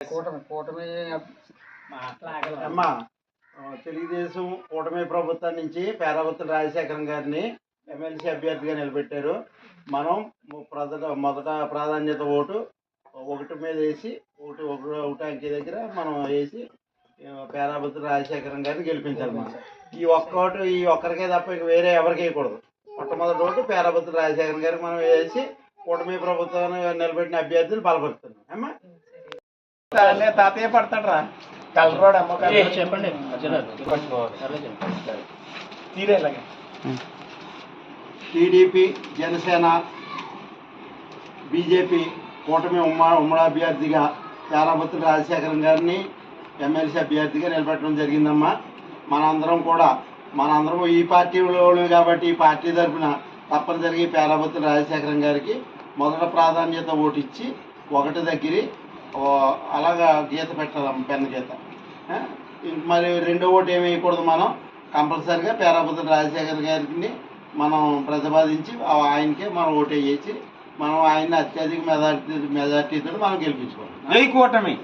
కూటమి కూటమి అమ్మా తెలుగుదేశం కూటమి ప్రభుత్వం నుంచి పేరావతుల రాజశేఖరం గారిని ఎమ్మెల్సీ అభ్యర్థిగా నిలబెట్టారు. మనం ము- ప్రజల మొదట ప్రాధాన్యత ఓటు ఒకటి మీద వేసి ఒకటి ఒకటి ఒకటి అంకె దగ్గర మనం వేసి పేరాపతి రాజశేఖరం గారిని గెలిపించాలి మనం. ఈ ఒక్క ఓటు ఈ ఒక్కరికే తప్ప ఇక వేరే ఎవరికి వేయకూడదు. మొట్టమొదటి ఓటు పేరాపతి రాజశేఖరం గారికి మనం వేసి కూటమి ప్రభుత్వాన్ని నిలబెట్టిన అభ్యర్థులు బలపరుస్తున్నాం తాతయ్య పడతాడు రా కలరోడు అమ్మ చెప్పండి తీరేలాగా టీడీపీ జనసేన బీజేపీ కూటమి ఉమ్మ ఉమ్మడి అభ్యర్థిగా చాలాబత్తుల రాజశేఖరం గారిని ఎమ్మెల్సీ అభ్యర్థిగా నిలబెట్టడం జరిగిందమ్మా. మనందరం కూడా మనందరం ఈ పార్టీలో కాబట్టి ఈ పార్టీ తరఫున తప్పనిసరిగా ఈ పేరాబత్తుల రాజశేఖరం గారికి మొదట ప్రాధాన్యత ఓటు ఇచ్చి ఒకటి దగ్గరి ఓ, అలాగా గీత పెట్టాలమ్మ పెన్ను గీత. మరి రెండో ఓటు ఏమి వేయకూడదు మనం. కంపల్సరిగా పేరాపతి రాజశేఖర్ గారిని మనం ప్రతిపాదించి ఆయనకే మనం ఓటు వేసి మనం ఆయన్ని అత్యధిక మెజార్టీ మెజార్టీతో మనం గెలిపించుకోవాలి. జై కూటమి.